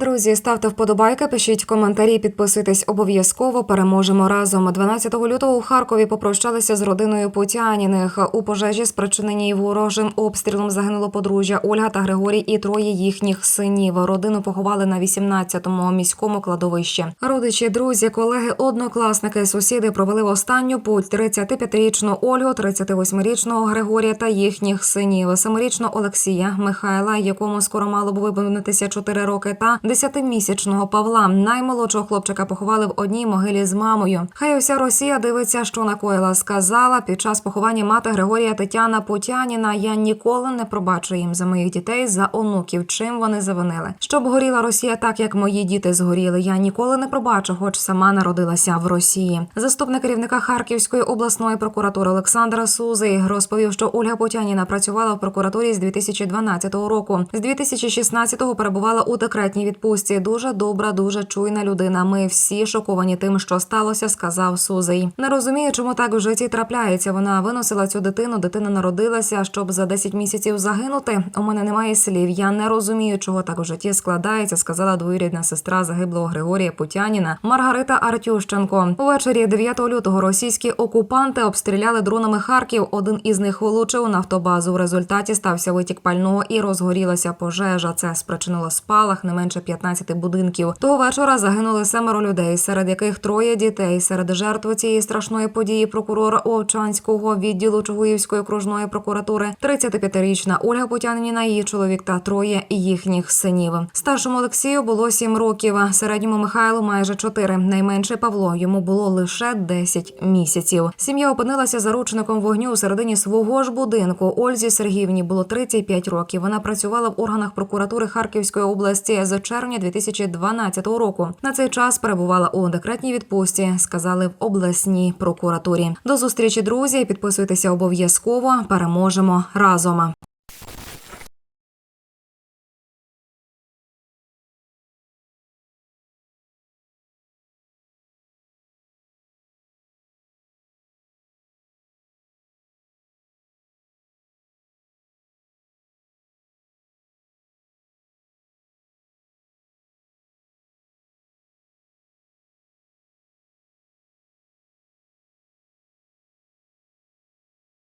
Друзі, ставте вподобайки, пишіть коментарі, підписуйтесь обов'язково. Переможемо разом. 12 лютого у Харкові попрощалися з родиною Путяніних. У пожежі, спричиненій ворожим обстрілом, загинуло подружжя Ольга та Григорій і троє їхніх синів. Родину поховали на 18-му міському кладовищі. Родичі, друзі, колеги, однокласники, сусіди провели в останню путь 35-річну Ольгу, 38-річного Григорія та їхніх синів, 7-річного Олексія Михайла, якому скоро мало б виповнитися 4 роки, та 10-місячного Павла. Наймолодшого хлопчика поховали в одній могилі з мамою. Хай уся Росія дивиться, що накоїла. Сказала під час поховання мати Григорія Тетяна Путяніна. Я ніколи не пробачу їм за моїх дітей, за онуків. Чим вони завинили? Щоб горіла Росія так, як мої діти згоріли. Я ніколи не пробачу, хоч сама народилася в Росії. Заступник керівника Харківської обласної прокуратури Олександра Сузий розповів, що Ольга Путяніна працювала в прокуратурі з 2012 року. З 2016-го перебувала у декретній відпустці. Дуже добра, дуже чуйна людина. Ми всі шоковані тим, що сталося, сказав Сузий. Не розумію, чому так в житті трапляється. Вона виносила цю дитину. Дитина народилася, щоб за 10 місяців загинути. У мене немає слів. Я не розумію, чого так в житті складається. Сказала двоюрідна сестра загиблого Григорія Путяніна Маргарита Артющенко. Увечері 9 лютого російські окупанти обстріляли дронами Харків. Один із них влучив на автобазу. В результаті стався витік пального і розгорілася пожежа. Це спричинило спалах не менше 15 будинків. Того вечора загинули семеро людей, серед яких троє дітей. Серед жертв цієї страшної події прокурор Овчанського відділу Чугуївської окружної прокуратури, 35-річна Ольга Путяніна, її чоловік та троє їхніх синів. Старшому Олексію було 7 років, середньому Михайлу майже 4. Найменше Павло йому було лише 10 місяців. Сім'я опинилася заручником вогню у середині свого ж будинку. Ользі Сергіївні було 35 років. Вона працювала в органах прокуратури Харківської області з червня 2012 року. На цей час перебувала у декретній відпустці, сказали в обласній прокуратурі. До зустрічі, друзі. Підписуйтеся обов'язково. Переможемо разом.